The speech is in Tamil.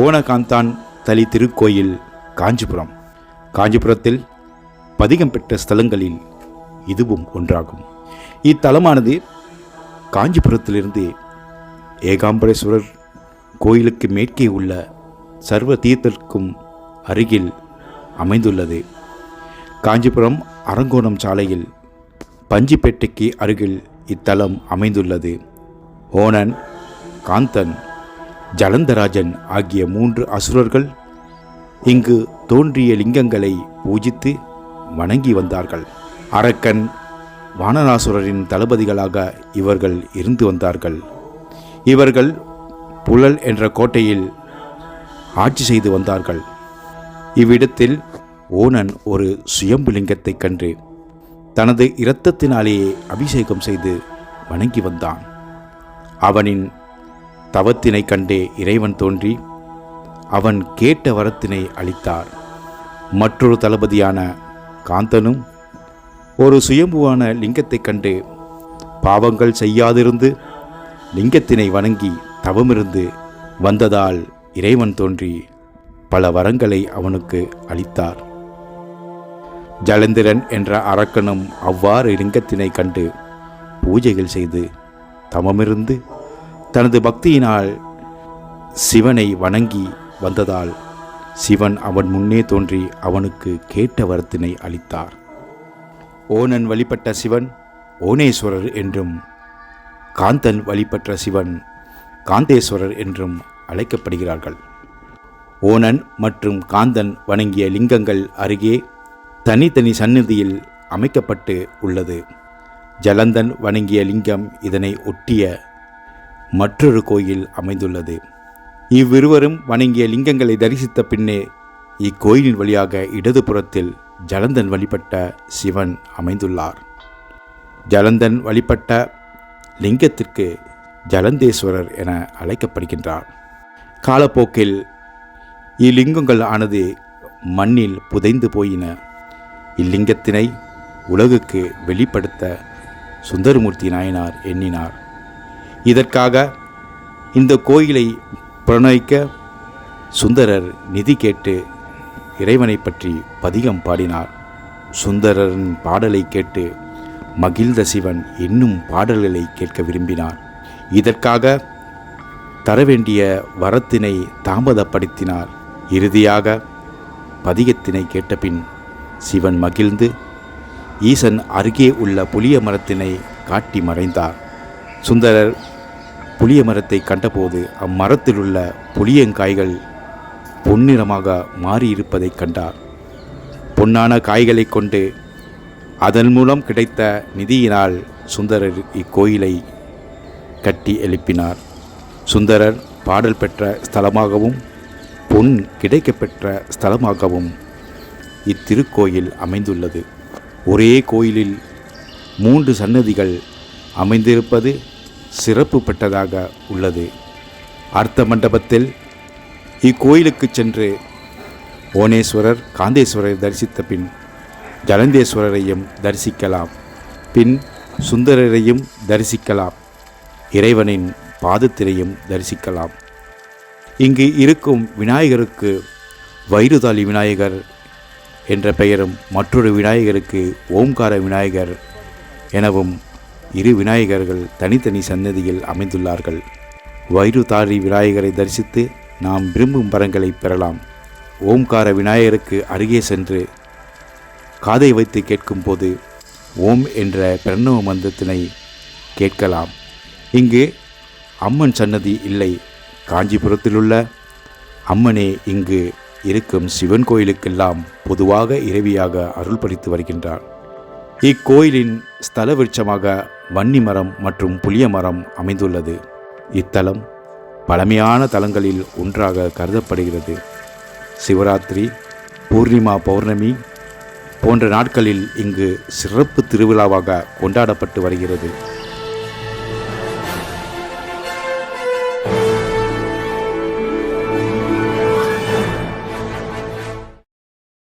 ஓணகாந்தான் தலி திருக்கோயில் காஞ்சிபுரம். காஞ்சிபுரத்தில் பதிகம் பெற்ற ஸ்தலங்களில் இதுவும் ஒன்றாகும். இத்தலமானது காஞ்சிபுரத்திலிருந்து ஏகாம்பரேஸ்வரர் கோயிலுக்கு மேற்கே உள்ள சர்வ தீர்த்தத்திற்கும் அருகில் அமைந்துள்ளது. காஞ்சிபுரம் அரங்கோணம் சாலையில் பஞ்சிப்பேட்டைக்கு அருகில் இத்தலம் அமைந்துள்ளது. ஓணன் காந்தன் ஜலந்தராஜன் ஆகிய மூன்று அசுரர்கள் இங்கு தோன்றிய லிங்கங்களை பூஜித்து வணங்கி வந்தார்கள். அரக்கன் வானராசுரரின் தளபதிகளாக இவர்கள் இருந்து வந்தார்கள். இவர்கள் புழல் என்ற கோட்டையில் ஆட்சி செய்து வந்தார்கள். இவ்விடத்தில் ஓணன் ஒரு சுயம்பு லிங்கத்தை கண்டு தனது இரத்தத்தினாலேயே அபிஷேகம் செய்து வணங்கி வந்தான். அவனின் தவத்தினை கண்டே இறைவன் தோன்றி அவன் கேட்ட வரத்தினை அளித்தார். மற்றொரு தளபதியான காந்தனும் ஒரு சுயம்புவான லிங்கத்தைக் கண்டு பாவங்கள் செய்யாதிருந்து லிங்கத்தினை வணங்கி தவமிருந்து வந்ததால் இறைவன் தோன்றி பல வரங்களை அவனுக்கு அளித்தார். ஜலந்திரன் என்ற அரக்கனும் அவ்வாறு லிங்கத்தினை கண்டு பூஜைகள் செய்து தமமிருந்து தனது பக்தியினால் சிவனை வணங்கி வந்ததால் சிவன் அவன் முன்னே தோன்றி அவனுக்கு கேட்ட வரத்தினை அளித்தார். ஓணன் வழிபட்ட சிவன் ஓனேஸ்வரர் என்றும் காந்தன் வழிபட்ட சிவன் காந்தேஸ்வரர் என்றும் அழைக்கப்படுகிறார்கள். ஓணன் மற்றும் காந்தன் வணங்கிய லிங்கங்கள் அருகே தனித்தனி சந்நிதியில் அமைக்கப்பட்டு உள்ளது. ஜலந்தன் வணங்கிய லிங்கம் இதனை ஒட்டிய மற்றொரு கோயில் அமைந்துள்ளது. இவ்விருவரும் வணங்கிய லிங்கங்களை தரிசித்த பின்னே இக்கோயிலின் வழியாக இடதுபுறத்தில் ஜலந்தன் வழிபட்ட சிவன் அமைந்துள்ளார். ஜலந்தன் வழிபட்ட லிங்கத்திற்கு ஜலந்தேஸ்வரர் என அழைக்கப்படுகின்றார். காலப்போக்கில் இலிங்கங்கள் ஆனது மண்ணில் புதைந்து போயின. இல்லிங்கத்தினை உலகுக்கு வெளிப்படுத்த சுந்தரமூர்த்தி நாயனார் எண்ணினார். இதற்காக இந்த கோயிலை புறநயிக்க சுந்தரர் நிதி கேட்டு இறைவனை பற்றி பதிகம் பாடினார். சுந்தரரின் பாடலை கேட்டு மகிழ்ந்த சிவன் இன்னும் பாடல்களை கேட்க விரும்பினார். இதற்காக தர வேண்டிய வரத்தினை தாமதப்படுத்தினார். இறுதியாக பதிகத்தினை கேட்டபின் சிவன் மகிழ்ந்து ஈசன் அருகே உள்ள புளிய மரத்தினை காட்டி மறைந்தார். சுந்தரர் புளிய மரத்தை கண்டபோது அம்மரத்தில் உள்ள புளியங்காய்கள் பொன்னிறமாக மாறியிருப்பதைக் கண்டார். பொன்னான காய்களைக் கொண்டு அதன் மூலம் கிடைத்த நிதியினால் சுந்தரர் இக்கோயிலை கட்டி எழுப்பினார். சுந்தரர் பாடல் பெற்ற ஸ்தலமாகவும் பொன் கிடைக்கப்பெற்ற ஸ்தலமாகவும் இத்திருக்கோயில் அமைந்துள்ளது. ஒரே கோயிலில் மூன்று சன்னதிகள் அமைந்திருப்பது சிறப்பு பெற்றதாக உள்ளது. அர்த்த மண்டபத்தில் இக்கோயிலுக்கு சென்று ஓனேஸ்வரர் காந்தேஸ்வரரை தரிசித்த பின் ஜலந்தேஸ்வரரையும் தரிசிக்கலாம். பின் சுந்தரரையும் தரிசிக்கலாம். இறைவனின் பாதத்திலையும் தரிசிக்கலாம். இங்கு இருக்கும் விநாயகருக்கு வைருதாலி விநாயகர் என்ற பெயரும் மற்றொரு விநாயகருக்கு ஓம்கார விநாயகர் எனவும் இரு விநாயகர்கள் தனித்தனி சன்னதியில் அமைந்துள்ளார்கள். வைருதாரி விநாயகரை தரிசித்து நாம் விரும்பும் வரங்களை பெறலாம். ஓம்கார விநாயகருக்கு அருகே சென்று காதை வைத்து கேட்கும்போது ஓம் என்ற பிரணவ மந்திரத்தினை கேட்கலாம். இங்கு அம்மன் சன்னதி இல்லை. காஞ்சிபுரத்திலுள்ள அம்மனே இங்கு இருக்கும் சிவன் கோயிலுக்கெல்லாம் பொதுவாக இரவியாக அருள் படித்து வருகின்றார். இக்கோயிலின் ஸ்தல விருட்சமாக வன்னி மரம் மற்றும் புளிய மரம் அமைந்துள்ளது. இத்தலம் பழமையான தலங்களில் ஒன்றாக கருதப்படுகிறது. சிவராத்திரி பூர்ணிமா பௌர்ணமி போன்ற நாட்களில் இங்கு சிறப்பு திருவிழாவாக கொண்டாடப்பட்டு வருகிறது.